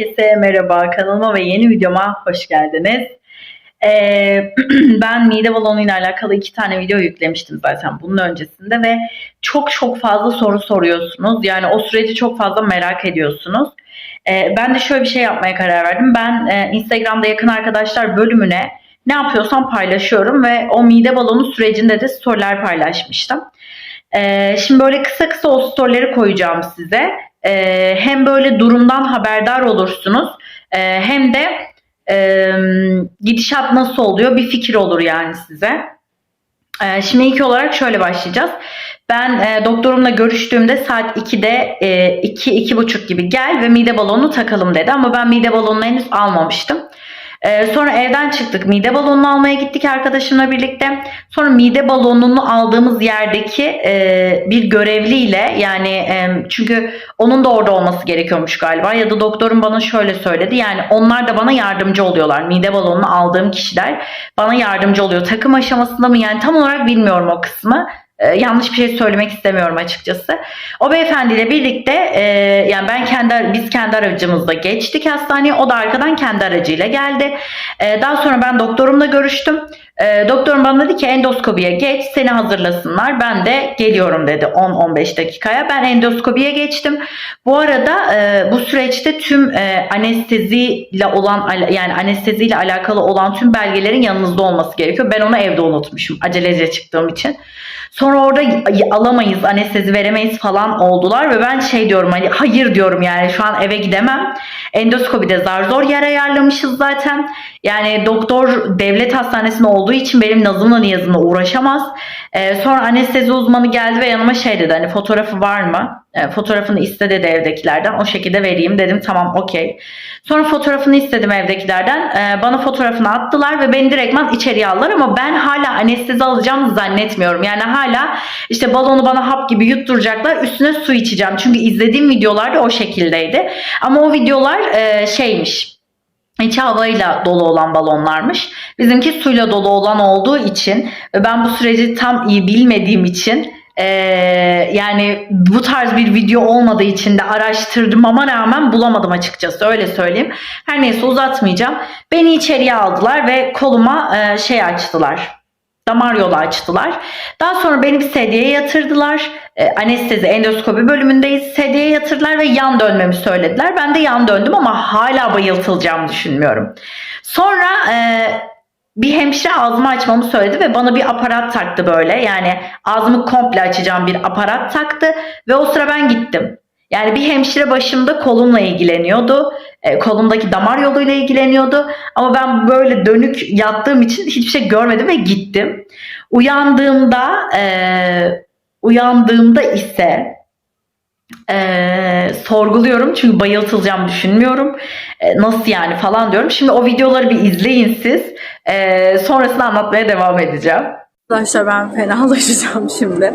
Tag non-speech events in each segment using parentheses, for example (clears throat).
Herkese merhaba kanalıma ve yeni videoma hoş geldiniz. Ee, (clears throat) ben mide balonu ile alakalı iki tane video yüklemiştim zaten bunun öncesinde ve çok çok fazla soru soruyorsunuz. Yani o süreci çok fazla merak ediyorsunuz. Ee, ben de şöyle bir şey yapmaya karar verdim. Ben e, Instagram'da yakın arkadaşlar bölümüne ne yapıyorsam paylaşıyorum ve o mide balonu sürecinde de storyler paylaşmıştım. Ee, şimdi böyle kısa kısa o storyleri koyacağım size. Ee, hem böyle durumdan haberdar olursunuz ee, hem de e, gidişat nasıl oluyor bir fikir olur yani size. Ee, şimdi ilk olarak şöyle başlayacağız. Ben e, doktorumla görüştüğümde saat 2'de e, 2 buçuk gibi gel ve mide balonu takalım dedi ama ben mide balonunu henüz almamıştım. Ee, sonra evden çıktık. Mide balonunu almaya gittik arkadaşımla birlikte. Sonra mide balonunu aldığımız yerdeki e, bir görevliyle yani e, çünkü onun da orada olması gerekiyormuş galiba ya da doktorum bana şöyle söyledi. Yani onlar da bana yardımcı oluyorlar. Mide balonunu aldığım kişiler bana yardımcı oluyor. Takım aşamasında mı yani tam olarak bilmiyorum o kısmı. Ee, yanlış bir şey söylemek istemiyorum açıkçası. O beyefendiyle birlikte e, yani ben kendi biz kendi aracımızla geçtik hastaneye. O da arkadan kendi aracıyla geldi. E, daha sonra ben doktorumla görüştüm. E, doktorum bana dedi ki endoskopiye geç seni hazırlasınlar. Ben de geliyorum dedi 10-15 dakikaya. Ben endoskopiye geçtim. Bu arada e, bu süreçte tüm e, anesteziyle olan yani anesteziyle alakalı olan tüm belgelerin yanınızda olması gerekiyor. Ben onu evde unutmuşum acelece çıktığım için. Sonra orada alamayız, anestezi veremeyiz falan oldular ve ben şey diyorum hani hayır diyorum yani şu an eve gidemem. Endoskopide zar zor yer ayarlamışız zaten. Yani doktor devlet hastanesinde olduğu için benim nazımla niyazımla uğraşamaz. Ee, sonra anestezi uzmanı geldi ve yanıma şey dedi hani fotoğrafı var mı? E, fotoğrafını iste dedi evdekilerden. O şekilde vereyim dedim tamam okey. Sonra fotoğrafını istedim evdekilerden. E, bana fotoğrafını attılar ve beni direktman içeriye aldılar ama ben hala anestezi alacağımı zannetmiyorum. Yani hala işte balonu bana hap gibi yutturacaklar. Üstüne su içeceğim. Çünkü izlediğim videolarda o şekildeydi. Ama o videolar e, şeymiş içi havayla dolu olan balonlarmış. Bizimki suyla dolu olan olduğu için ben bu süreci tam iyi bilmediğim için ee, yani bu tarz bir video olmadığı için de araştırmama rağmen bulamadım açıkçası öyle söyleyeyim. Her neyse uzatmayacağım. Beni içeriye aldılar ve koluma e, şey açtılar. Damar yolu açtılar. Daha sonra beni bir sedyeye yatırdılar. E, anestezi endoskopi bölümündeyiz. Sedyeye yatırdılar ve yan dönmemi söylediler. Ben de yan döndüm ama hala bayıltılacağımı düşünmüyorum. Sonra e, bir hemşire ağzımı açmamı söyledi ve bana bir aparat taktı böyle. Yani ağzımı komple açacağım bir aparat taktı ve o sıra ben gittim. Yani bir hemşire başımda kolumla ilgileniyordu. E, kolumdaki damar yoluyla ilgileniyordu. Ama ben böyle dönük yattığım için hiçbir şey görmedim ve gittim. Uyandığımda e, uyandığımda ise e, sorguluyorum çünkü bayıltılacağım düşünmüyorum. E, nasıl yani falan diyorum. Şimdi o videoları bir izleyin siz. E, sonrasını anlatmaya devam edeceğim. Arkadaşlar ben fenalaşacağım (laughs) şimdi.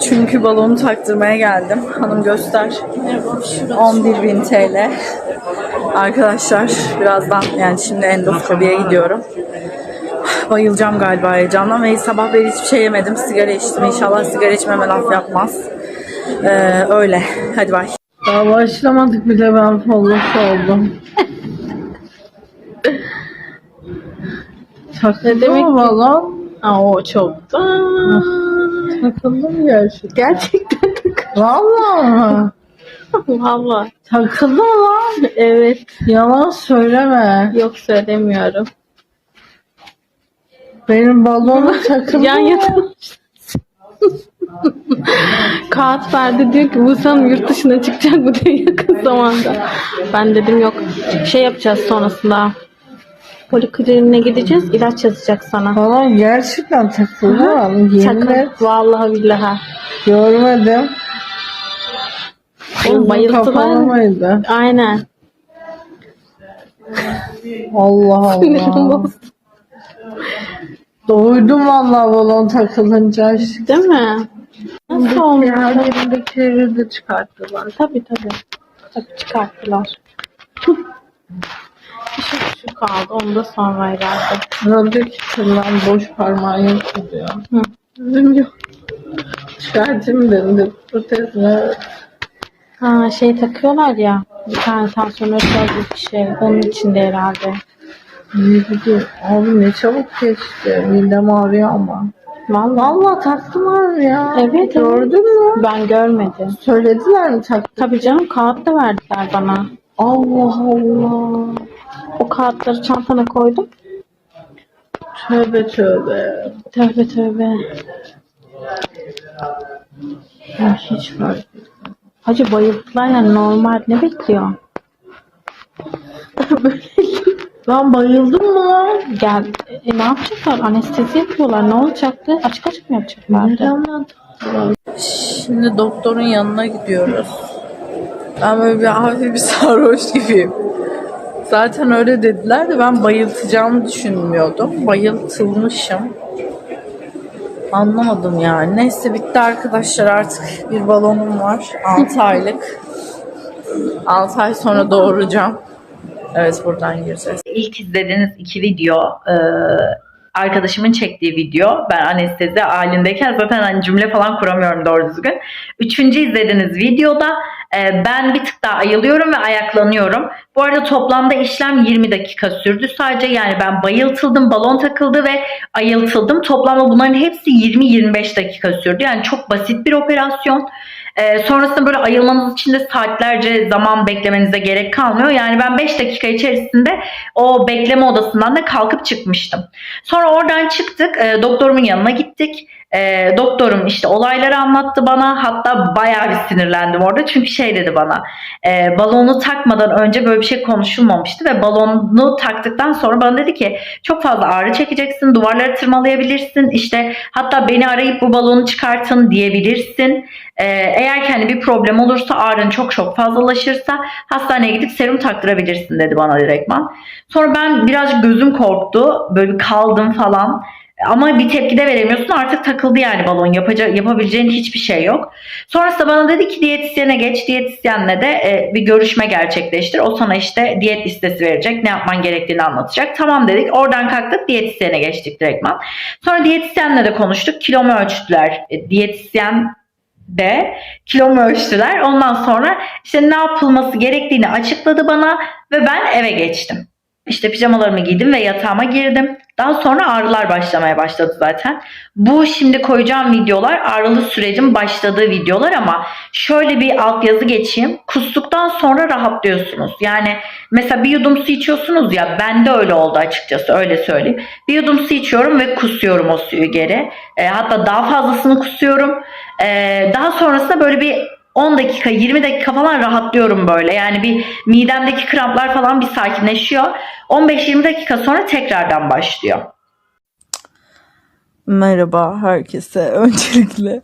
Çünkü balonu taktırmaya geldim. Hanım göster. 11.000 TL. Arkadaşlar birazdan yani şimdi endoskopiye gidiyorum. Bayılacağım galiba heyecandan ve sabah beri hiçbir şey yemedim. Sigara içtim. İnşallah sigara içmeme laf yapmaz. Ee, öyle. Hadi bay. Daha başlamadık bile ben follow oldum. (laughs) Takıldı demek mı ki- balon? Aa, o çok da. Takıldı mı gerçekten? Gerçekten Vallahi mı? valla. Takıldı mı lan? Evet. Yalan söyleme. Yok söylemiyorum. Benim balonum (laughs) takıldı Yan yatalım. (laughs) Kağıt verdi diyor ki bu sen yurt dışına çıkacak mı (laughs) diye yakın zamanda. Ben dedim yok. Şey yapacağız sonrasında. Polikliniğe gideceğiz. ilaç yazacak sana. Balon gerçekten takıldı mı? Yemin Sakın. et. Vallahi billahi. Görmedim. Oğlum Uzun kapalı bayıltılar. mıydı? Aynen. Allah Sinirim (laughs) Allah. bozdu. Doydum vallahi balon takılınca. Değil mi? Nasıl olmuş? Her yerindekileri de çıkarttılar. Tabii tabii. Tabii çıkarttılar. Şu kaldı. Onu da sonra herhalde. Herhalde ki tırnağın boş parmağın yok diyor. Hı. Bizim yok. Çıkartayım dedim de protez mi? Ha şey takıyorlar ya. Bir tane tansiyon ölçer gibi bir şey. Onun içinde herhalde. Ne bileyim. Abi ne çabuk geçti. Midem ağrıyor ama. Vallahi. Vallahi taktılar ya. Evet, evet. Gördün mü? Ben görmedim. Söylediler mi taktı? Tabii canım kağıt da verdiler bana. Allah Allah. O kağıtları çantana koydum. Tövbe tövbe. Tövbe tövbe. Ben hiç fark Hacı bayıldılar yani normal. Ne bekliyor? (laughs) Ben bayıldım mı lan? Gel. E, ne yapacaklar? Anestezi yapıyorlar. Ne olacaktı? Açık açık mı yapacaklardı? Lan? Şimdi doktorun yanına gidiyoruz. Ben böyle bir hafif bir sarhoş gibiyim. Zaten öyle dediler de ben bayıltacağımı düşünmüyordum. Bayıltılmışım. Anlamadım yani. Neyse bitti arkadaşlar artık bir balonum var. 6 aylık. 6 ay sonra doğuracağım. Evet buradan gireceğiz. İlk izlediğiniz iki video e, arkadaşımın çektiği video. Ben anestezi halindeyken zaten hani cümle falan kuramıyorum doğru düzgün. Üçüncü izlediğiniz videoda e, ben bir tık daha ayılıyorum ve ayaklanıyorum. Bu arada toplamda işlem 20 dakika sürdü. Sadece yani ben bayıltıldım, balon takıldı ve ayıltıldım. Toplamda bunların hepsi 20-25 dakika sürdü. Yani çok basit bir operasyon. Ee, sonrasında böyle ayılmanız için de saatlerce zaman beklemenize gerek kalmıyor. Yani ben 5 dakika içerisinde o bekleme odasından da kalkıp çıkmıştım. Sonra oradan çıktık. e, doktorumun yanına gittik. E, doktorum işte olayları anlattı bana. Hatta bayağı bir sinirlendim orada. Çünkü şey dedi bana. e, balonu takmadan önce böyle bir şey konuşulmamıştı ve balonu taktıktan sonra bana dedi ki çok fazla ağrı çekeceksin. Duvarları tırmalayabilirsin. İşte hatta beni arayıp bu balonu çıkartın diyebilirsin. Ee, eğer ki hani bir problem olursa ağrın çok çok fazlalaşırsa hastaneye gidip serum taktırabilirsin dedi bana direktman. Sonra ben birazcık gözüm korktu. Böyle bir kaldım falan. Ama bir tepki de veremiyorsun. Artık takıldı yani balon. Yapacak, yapabileceğin hiçbir şey yok. Sonrasında bana dedi ki diyetisyene geç. Diyetisyenle de e, bir görüşme gerçekleştir. O sana işte diyet listesi verecek. Ne yapman gerektiğini anlatacak. Tamam dedik. Oradan kalktık diyetisyene geçtik direktman. Sonra diyetisyenle de konuştuk. Kilomu ölçtüler. E, diyetisyen de kilomu ölçtüler. Ondan sonra işte ne yapılması gerektiğini açıkladı bana ve ben eve geçtim. İşte pijamalarımı giydim ve yatağıma girdim. Daha sonra ağrılar başlamaya başladı zaten. Bu şimdi koyacağım videolar ağrılı sürecin başladığı videolar ama şöyle bir altyazı geçeyim. Kustuktan sonra rahatlıyorsunuz. Yani mesela bir yudum su içiyorsunuz ya bende öyle oldu açıkçası öyle söyleyeyim. Bir yudum su içiyorum ve kusuyorum o suyu geri. E, hatta daha fazlasını kusuyorum. E, daha sonrasında böyle bir 10 dakika 20 dakika falan rahatlıyorum böyle. Yani bir midemdeki kramplar falan bir sakinleşiyor. 15-20 dakika sonra tekrardan başlıyor. Merhaba herkese. (laughs) Öncelikle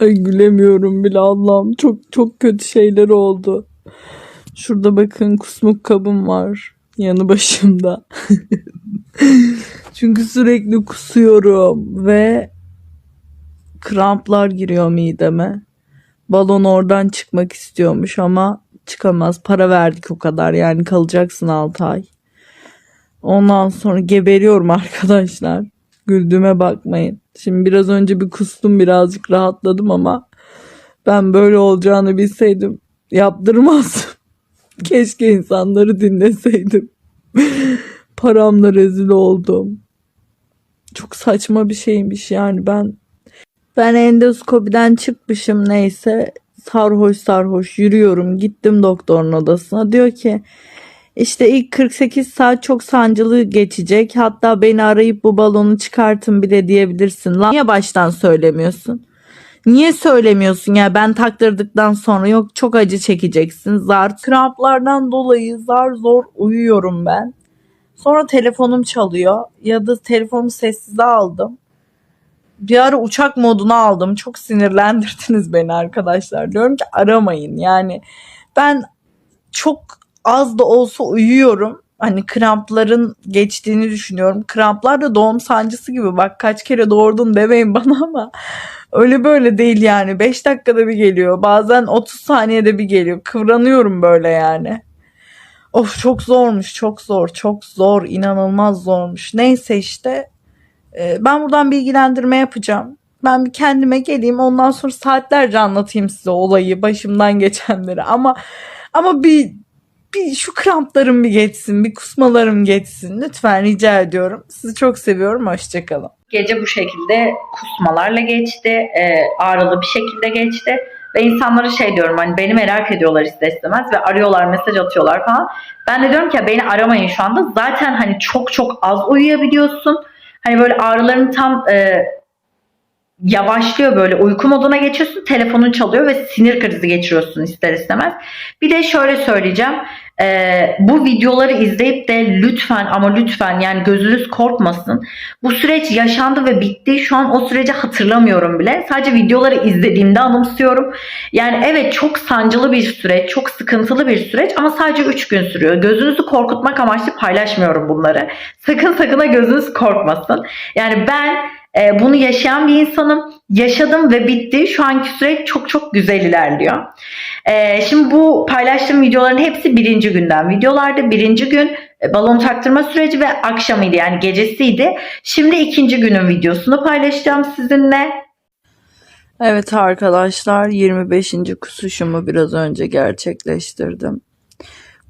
ay gülemiyorum bile Allah'ım. Çok çok kötü şeyler oldu. Şurada bakın kusmuk kabım var. Yanı başımda. (laughs) Çünkü sürekli kusuyorum ve kramplar giriyor mideme. Balon oradan çıkmak istiyormuş ama çıkamaz. Para verdik o kadar yani kalacaksın 6 ay. Ondan sonra geberiyorum (laughs) arkadaşlar. Güldüğüme bakmayın. Şimdi biraz önce bir kustum birazcık rahatladım ama ben böyle olacağını bilseydim yaptırmazdım. (laughs) Keşke insanları dinleseydim. (laughs) Paramla rezil oldum. Çok saçma bir şeymiş yani ben ben endoskopiden çıkmışım neyse sarhoş sarhoş yürüyorum gittim doktorun odasına diyor ki işte ilk 48 saat çok sancılı geçecek. Hatta beni arayıp bu balonu çıkartın bile diyebilirsin. Lan niye baştan söylemiyorsun? Niye söylemiyorsun ya ben taktırdıktan sonra yok çok acı çekeceksin. Zar kramplardan dolayı zar zor uyuyorum ben. Sonra telefonum çalıyor ya da telefonu sessize aldım. Bir ara uçak moduna aldım. Çok sinirlendirdiniz (laughs) beni arkadaşlar. Diyorum ki aramayın. Yani ben çok az da olsa uyuyorum. Hani krampların geçtiğini düşünüyorum. Kramplar da doğum sancısı gibi. Bak kaç kere doğurdun demeyin (laughs) bana ama öyle böyle değil yani. 5 dakikada bir geliyor. Bazen 30 saniyede bir geliyor. Kıvranıyorum böyle yani. Of çok zormuş, çok zor, çok zor, inanılmaz zormuş. Neyse işte ben buradan bilgilendirme yapacağım. Ben bir kendime geleyim ondan sonra saatlerce anlatayım size olayı, başımdan geçenleri ama Ama bir bir şu kramplarım bir geçsin, bir kusmalarım geçsin. Lütfen rica ediyorum. Sizi çok seviyorum. Hoşçakalın. Gece bu şekilde kusmalarla geçti. e, ağrılı bir şekilde geçti. Ve insanlara şey diyorum hani beni merak ediyorlar ister istemez ve arıyorlar mesaj atıyorlar falan. Ben de diyorum ki beni aramayın şu anda. Zaten hani çok çok az uyuyabiliyorsun. Hani böyle ağrıların tam e, yavaşlıyor böyle uyku moduna geçiyorsun. Telefonun çalıyor ve sinir krizi geçiriyorsun ister istemez. Bir de şöyle söyleyeceğim. E, bu videoları izleyip de lütfen ama lütfen yani gözünüz korkmasın. Bu süreç yaşandı ve bitti. Şu an o süreci hatırlamıyorum bile. Sadece videoları izlediğimde anımsıyorum. Yani evet çok sancılı bir süreç, çok sıkıntılı bir süreç ama sadece 3 gün sürüyor. Gözünüzü korkutmak amaçlı paylaşmıyorum bunları. Sakın sakın ha gözünüz korkmasın. Yani ben e, bunu yaşayan bir insanım. Yaşadım ve bitti. Şu anki süreç çok çok güzel ilerliyor. E, şimdi bu paylaştığım videoların hepsi birinci günden videolardı. Birinci gün e, balon taktırma süreci ve akşamıydı yani gecesiydi. Şimdi ikinci günün videosunu paylaşacağım sizinle. Evet arkadaşlar 25. kusuşumu biraz önce gerçekleştirdim.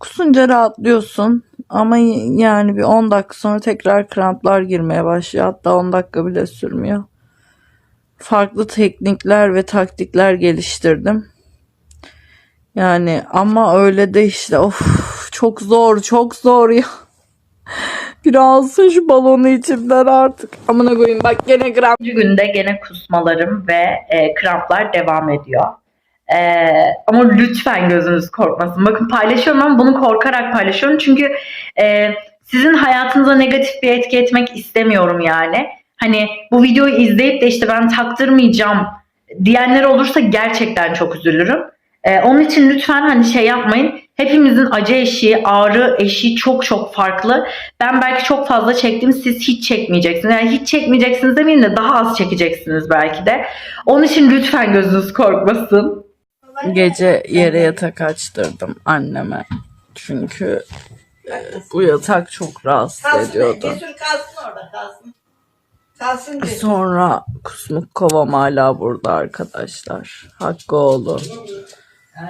Kusunca rahatlıyorsun ama yani bir 10 dakika sonra tekrar kramplar girmeye başlıyor. Hatta 10 dakika bile sürmüyor. Farklı teknikler ve taktikler geliştirdim. Yani ama öyle de işte of çok zor çok zor ya. (laughs) Bir alsın şu balonu içimden artık. Amına koyayım bak gene kramp. İkinci günde gene kusmalarım ve e, kramplar devam ediyor. E, ama lütfen gözünüz korkmasın. Bakın paylaşıyorum ama bunu korkarak paylaşıyorum. Çünkü e, sizin hayatınıza negatif bir etki etmek istemiyorum yani. Hani bu videoyu izleyip de işte ben taktırmayacağım diyenler olursa gerçekten çok üzülürüm. E, onun için lütfen hani şey yapmayın. Hepimizin acı eşiği, ağrı eşiği çok çok farklı. Ben belki çok fazla çektim, siz hiç çekmeyeceksiniz. Yani hiç çekmeyeceksiniz demeyeyim de daha az çekeceksiniz belki de. Onun için lütfen gözünüz korkmasın. Gece yere yatak açtırdım anneme. Çünkü e, bu yatak çok rahatsız Kalsın. ediyordu. Cesur kalsın orada kalsın. Kalsın cesur. Sonra kusmuk kovam hala burada arkadaşlar. Hakkıoğlu.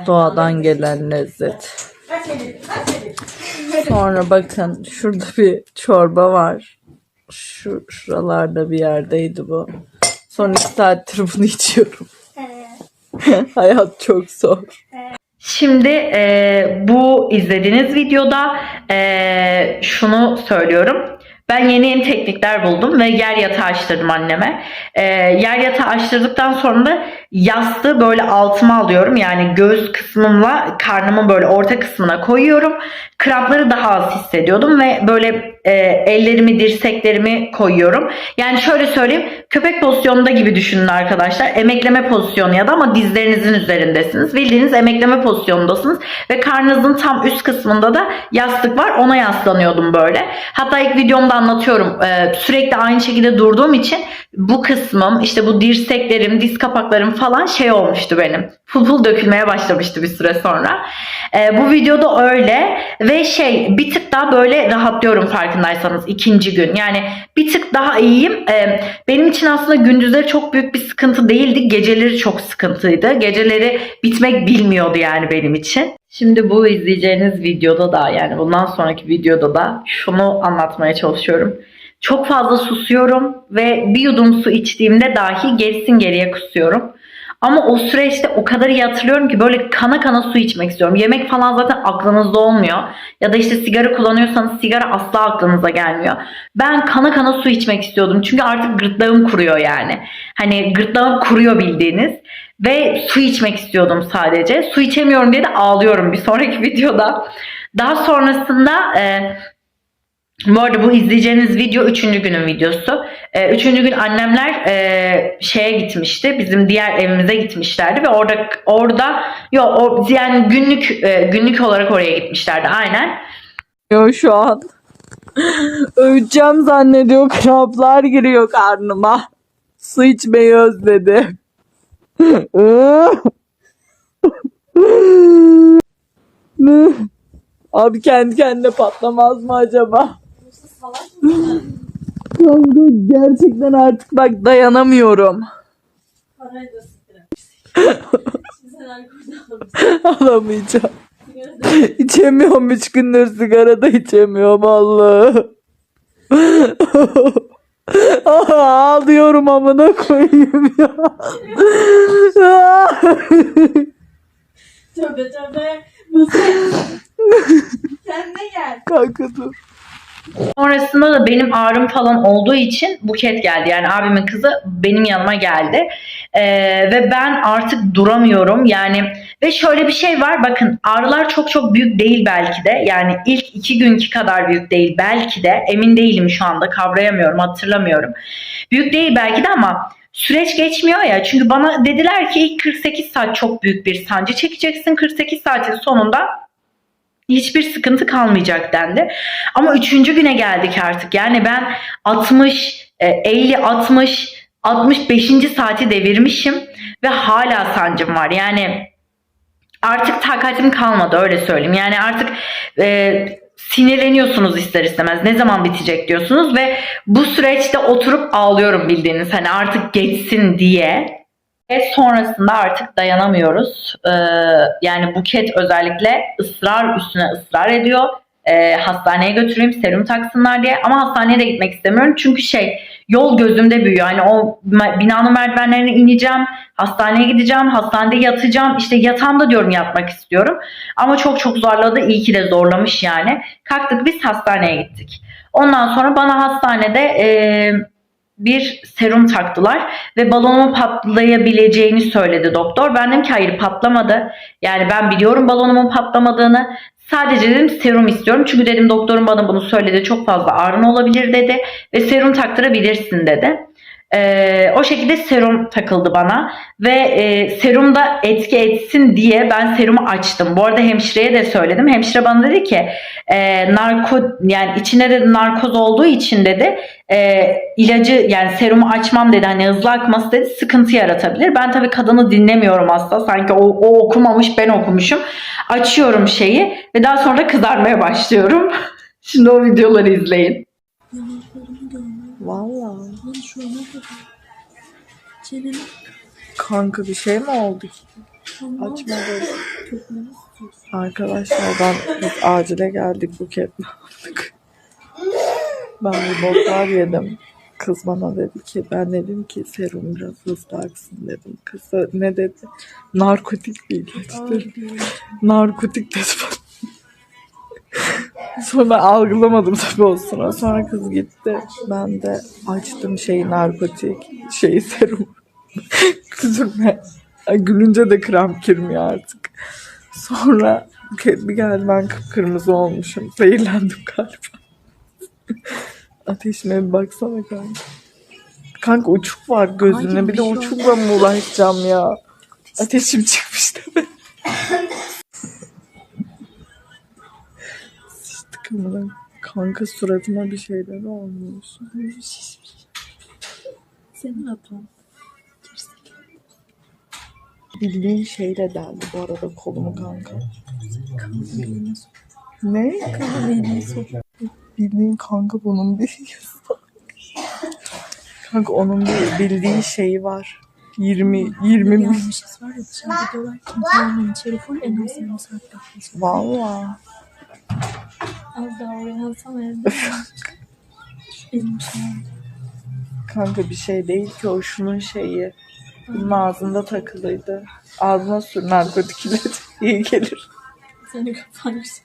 Doğadan gelen lezzet. Sonra bakın şurada bir çorba var. Şu şuralarda bir yerdeydi bu. Son iki saattir bunu (laughs) içiyorum. (laughs) Hayat çok zor. Şimdi e, bu izlediğiniz videoda e, şunu söylüyorum. Ben yeni yeni teknikler buldum ve yer yatağı açtırdım anneme. E, yer yatağı açtırdıktan sonra da yastığı böyle altıma alıyorum. Yani göğüs kısmımla karnımın böyle orta kısmına koyuyorum. Krampları daha az hissediyordum ve böyle e, ellerimi, dirseklerimi koyuyorum. Yani şöyle söyleyeyim, köpek pozisyonunda gibi düşünün arkadaşlar. Emekleme pozisyonu ya da ama dizlerinizin üzerindesiniz. Bildiğiniz emekleme pozisyonundasınız ve karnınızın tam üst kısmında da yastık var. Ona yaslanıyordum böyle. Hatta ilk videomda anlatıyorum. e, sürekli aynı şekilde durduğum için bu kısmım, işte bu dirseklerim, diz kapaklarım falan şey olmuştu benim. Pul pul dökülmeye başlamıştı bir süre sonra. E, bu videoda öyle ve şey bir tık daha böyle rahatlıyorum farkındaysanız ikinci gün. Yani bir tık daha iyiyim. E, benim için aslında gündüzleri çok büyük bir sıkıntı değildi. Geceleri çok sıkıntıydı. Geceleri bitmek bilmiyordu yani benim için. Şimdi bu izleyeceğiniz videoda da yani bundan sonraki videoda da şunu anlatmaya çalışıyorum. Çok fazla susuyorum ve bir yudum su içtiğimde dahi gerisin geriye kusuyorum. Ama o süreçte o kadar iyi hatırlıyorum ki böyle kana kana su içmek istiyorum. Yemek falan zaten aklınızda olmuyor. Ya da işte sigara kullanıyorsanız sigara asla aklınıza gelmiyor. Ben kana kana su içmek istiyordum. Çünkü artık gırtlağım kuruyor yani. Hani gırtlağım kuruyor bildiğiniz. Ve su içmek istiyordum sadece. Su içemiyorum diye de ağlıyorum bir sonraki (laughs) videoda. Daha sonrasında e, bu arada bu izleyeceğiniz video üçüncü günün videosu. Ee, üçüncü gün annemler e, şeye gitmişti. Bizim diğer evimize gitmişlerdi ve orada orada yo o, yani günlük e, günlük olarak oraya gitmişlerdi aynen. Yo şu an. (laughs) Öleceğim zannediyor. Kramplar giriyor karnıma. Su içmeyi özledim. (laughs) Abi kendi kendine patlamaz mı acaba? Kanka gerçekten artık bak dayanamıyorum. Sen almışsın. Alamayacağım. İçemiyorum üç gündür sigara da içemiyorum Allah'ım. Aa, Ağlıyorum amına koyayım ya. Tövbe tövbe. Kendine gel. Kanka dur. Sonrasında da benim ağrım falan olduğu için Buket geldi. Yani abimin kızı benim yanıma geldi. Ee, ve ben artık duramıyorum. Yani ve şöyle bir şey var. Bakın ağrılar çok çok büyük değil belki de. Yani ilk iki günkü kadar büyük değil belki de. Emin değilim şu anda. Kavrayamıyorum, hatırlamıyorum. Büyük değil belki de ama süreç geçmiyor ya. Çünkü bana dediler ki ilk 48 saat çok büyük bir sancı çekeceksin. 48 saatin sonunda hiçbir sıkıntı kalmayacak dendi. Ama üçüncü güne geldik artık. Yani ben 60, e, 50, 60, 65. saati devirmişim ve hala sancım var. Yani artık takatim kalmadı öyle söyleyeyim. Yani artık e, sinirleniyorsunuz ister istemez. Ne zaman bitecek diyorsunuz ve bu süreçte oturup ağlıyorum bildiğiniz hani artık geçsin diye. Sonrasında artık dayanamıyoruz. Ee, yani Buket özellikle ısrar üstüne ısrar ediyor. Ee, hastaneye götüreyim serum taksınlar diye. Ama hastaneye de gitmek istemiyorum. Çünkü şey yol gözümde büyüyor. Hani o binanın merdivenlerine ineceğim. Hastaneye gideceğim. Hastanede yatacağım. İşte yatağımda diyorum yatmak istiyorum. Ama çok çok zorladı. İyi ki de zorlamış yani. Kalktık biz hastaneye gittik. Ondan sonra bana hastanede eee, bir serum taktılar ve balonumun patlayabileceğini söyledi doktor. Ben dedim ki hayır patlamadı. Yani ben biliyorum balonumun patlamadığını. Sadece dedim serum istiyorum. Çünkü dedim doktorun bana bunu söyledi. Çok fazla ağrın olabilir dedi. Ve serum taktırabilirsin dedi. Ee, o şekilde serum takıldı bana ve e, serum da etki etsin diye ben serumu açtım. Bu arada hemşireye de söyledim. Hemşire bana dedi ki e, narko yani içinde de narkoz olduğu için dedi e, ilacı yani serumu açmam dedi hani hızlı akması dedi sıkıntı yaratabilir. Ben tabii kadını dinlemiyorum asla sanki o, o okumamış ben okumuşum. Açıyorum şeyi ve daha sonra kızarmaya başlıyorum. (laughs) Şimdi o videoları izleyin. Vallahi. Kanka bir şey mi oldu ki? Açma böyle. Arkadaşlar ben biz acile geldik buketle aldık. Ben bir boklar yedim. Kız bana dedi ki ben dedim ki serum biraz hızlı aksın dedim. Kız da ne dedi? Narkotik bir ilaç dedi. Narkotik dedi Sonra algılamadım tabii o sıra. Sonra kız gitti. Ben de açtım şeyi narkotik, şeyi serum. (laughs) Ay, Gülünce de kramp girmiyor artık. Sonra bir geldi ben kıpkırmızı olmuşum. Zehirlendim galiba. (laughs) Ateşime bir baksana kanka. Kanka uçuk var gözüne. Bir de uçukla mı ulaşacağım ya? Ateşim çıkmış değil (laughs) amına. Kanka suratıma bir şeyler olmuş. Senin hatan. Bildiğin şeyle deldi bu arada kolumu kanka. Ne? Bildiğin kanka bunun bir Kanka onun bir bildiği şeyi var. 20 20 mi? Yanlışız var ya dışarıda diyorlar ki içeri full en az yarım saat beklesin. Valla. Az daha oraya alsam evde. Benim şey oldu. Kanka bir şey değil ki o şunun şeyi. Bunun ağzında takılıydı. Ağzına sür narkotik ilaç. İyi gelir. Seni kaparsın.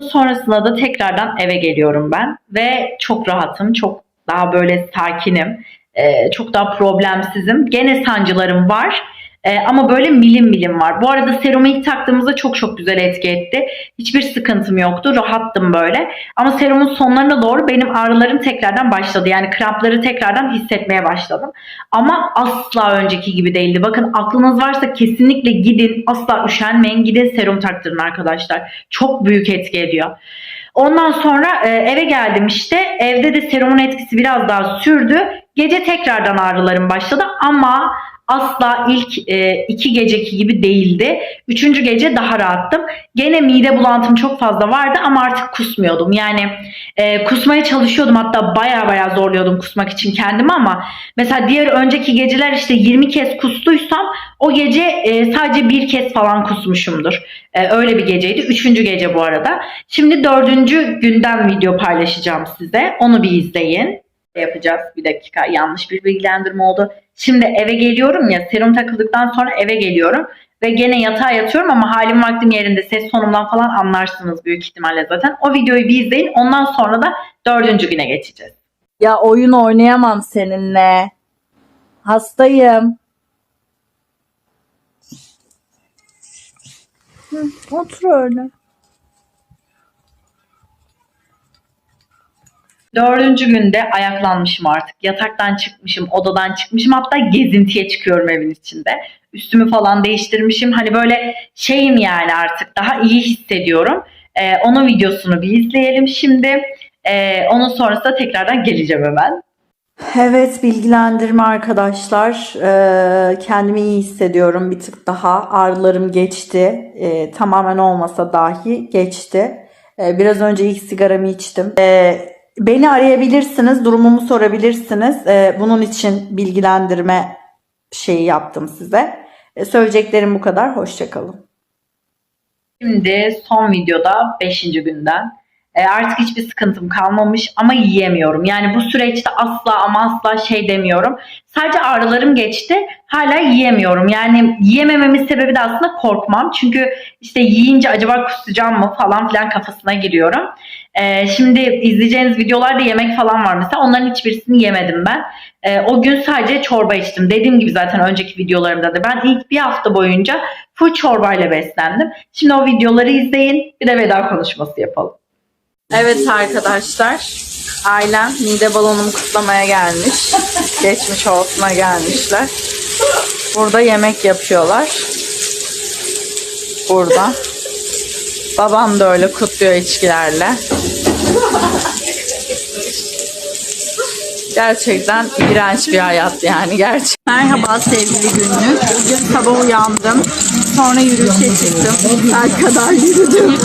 Sonrasında da tekrardan eve geliyorum ben ve çok rahatım, çok daha böyle sakinim, Ee, çok daha problemsizim. Gene sancılarım var Ee, ama böyle milim milim var. Bu arada serumu ilk taktığımızda çok çok güzel etki etti. Hiçbir sıkıntım yoktu, rahattım böyle. Ama serumun sonlarına doğru benim ağrılarım tekrardan başladı. Yani krampları tekrardan hissetmeye başladım. Ama asla önceki gibi değildi. Bakın aklınız varsa kesinlikle gidin, asla üşenmeyin, gidin serum taktırın arkadaşlar. Çok büyük etki ediyor. Ondan sonra e, eve geldim işte. Evde de serumun etkisi biraz daha sürdü. Gece tekrardan ağrılarım başladı ama asla ilk e, iki geceki gibi değildi. Üçüncü gece daha rahattım. Gene mide bulantım çok fazla vardı ama artık kusmuyordum. Yani e, kusmaya çalışıyordum hatta baya baya zorluyordum kusmak için kendimi ama mesela diğer önceki geceler işte 20 kez kustuysam o gece e, sadece bir kez falan kusmuşumdur. E, öyle bir geceydi. Üçüncü gece bu arada. Şimdi dördüncü günden video paylaşacağım size. Onu bir izleyin. Yapacağız. Bir dakika yanlış bir bilgilendirme oldu. Şimdi eve geliyorum ya serum takıldıktan sonra eve geliyorum. Ve gene yatağa yatıyorum ama halim vaktim yerinde ses tonumdan falan anlarsınız büyük ihtimalle zaten. O videoyu bir izleyin. Ondan sonra da dördüncü güne geçeceğiz. Ya oyun oynayamam seninle. Hastayım. Hı, otur öyle. Dördüncü günde ayaklanmışım artık. Yataktan çıkmışım, odadan çıkmışım. Hatta gezintiye çıkıyorum evin içinde. Üstümü falan değiştirmişim. Hani böyle şeyim yani artık daha iyi hissediyorum. Ee, onun videosunu bir izleyelim şimdi. Ee, onun sonrasında tekrardan geleceğim hemen. Evet bilgilendirme arkadaşlar. Ee, kendimi iyi hissediyorum bir tık daha. Ağrılarım geçti. Ee, tamamen olmasa dahi geçti. Ee, biraz önce ilk sigaramı içtim. Ee, beni arayabilirsiniz, durumumu sorabilirsiniz. Ee, bunun için bilgilendirme şeyi yaptım size. Ee, söyleyeceklerim bu kadar. Hoşçakalın. Şimdi son videoda 5. günden. E, artık hiçbir sıkıntım kalmamış ama yiyemiyorum. Yani bu süreçte asla ama asla şey demiyorum. Sadece ağrılarım geçti. Hala yiyemiyorum. Yani yiyemememin sebebi de aslında korkmam. Çünkü işte yiyince acaba kusacağım mı falan filan kafasına giriyorum. E, şimdi izleyeceğiniz videolarda yemek falan var mesela. Onların hiçbirisini yemedim ben. E, o gün sadece çorba içtim. Dediğim gibi zaten önceki videolarımda da ben ilk bir hafta boyunca full çorbayla beslendim. Şimdi o videoları izleyin. Bir de veda konuşması yapalım. Evet arkadaşlar, ailem mide balonumu kutlamaya gelmiş. Geçmiş olsuna gelmişler. Burada yemek yapıyorlar. Burada. Babam da öyle kutluyor içkilerle. Gerçekten iğrenç bir hayat yani gerçek. Merhaba sevgili günlük. Bugün sabah uyandım. Sonra yürüyüşe çıktım. Kadar yürüdüm.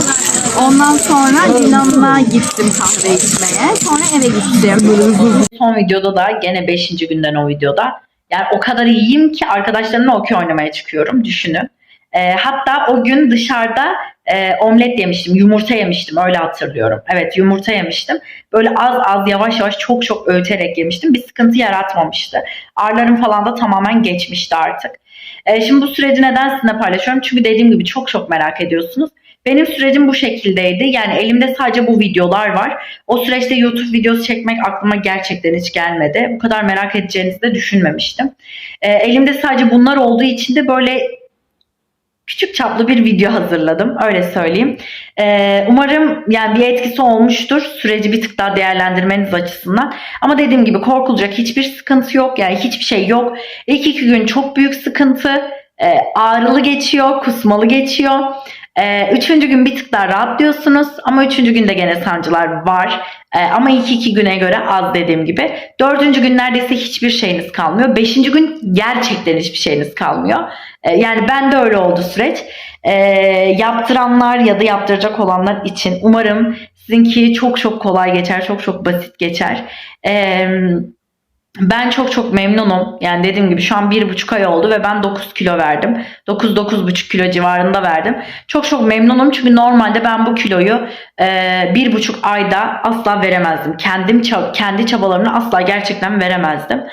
Ondan sonra Dilan'la gittim kahve içmeye. Sonra eve gittim. Son videoda da gene 5. günden o videoda. Yani o kadar iyiyim ki arkadaşlarımla okey oynamaya çıkıyorum düşünün. Ee, hatta o gün dışarıda e, omlet yemiştim, yumurta yemiştim öyle hatırlıyorum. Evet yumurta yemiştim. Böyle az az yavaş yavaş çok çok öğüterek yemiştim. Bir sıkıntı yaratmamıştı. Ağrılarım falan da tamamen geçmişti artık. Ee, şimdi bu süreci neden sizinle paylaşıyorum? Çünkü dediğim gibi çok çok merak ediyorsunuz. Benim sürecim bu şekildeydi. Yani elimde sadece bu videolar var. O süreçte YouTube videosu çekmek aklıma gerçekten hiç gelmedi. Bu kadar merak edeceğinizi de düşünmemiştim. Ee, elimde sadece bunlar olduğu için de böyle küçük çaplı bir video hazırladım. Öyle söyleyeyim. Ee, umarım yani bir etkisi olmuştur. Süreci bir tık daha değerlendirmeniz açısından. Ama dediğim gibi korkulacak hiçbir sıkıntı yok. Yani hiçbir şey yok. İlk iki gün çok büyük sıkıntı. Ee, ağrılı geçiyor, kusmalı geçiyor. Ee, üçüncü gün bir tık daha rahatlıyorsunuz ama üçüncü günde gene sancılar var. Ee, ama ilk iki güne göre az dediğim gibi. Dördüncü gün neredeyse hiçbir şeyiniz kalmıyor. Beşinci gün gerçekten hiçbir şeyiniz kalmıyor. Ee, yani ben de öyle oldu süreç. Ee, yaptıranlar ya da yaptıracak olanlar için umarım sizinki çok çok kolay geçer, çok çok basit geçer. Ee, ben çok çok memnunum. Yani dediğim gibi şu an bir buçuk ay oldu ve ben 9 kilo verdim. 9-9,5 kilo civarında verdim. Çok çok memnunum çünkü normalde ben bu kiloyu e, bir buçuk ayda asla veremezdim. Kendim kendi çabalarımla asla gerçekten veremezdim.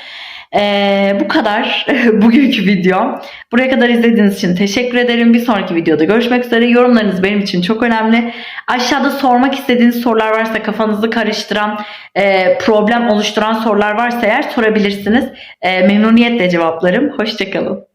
E, bu kadar (laughs) bugünkü videom. Buraya kadar izlediğiniz için teşekkür ederim. Bir sonraki videoda görüşmek üzere. Yorumlarınız benim için çok önemli. Aşağıda sormak istediğiniz sorular varsa kafanızı karıştıran, e, problem oluşturan sorular varsa eğer sorabilirsiniz. E, memnuniyetle cevaplarım. Hoşçakalın.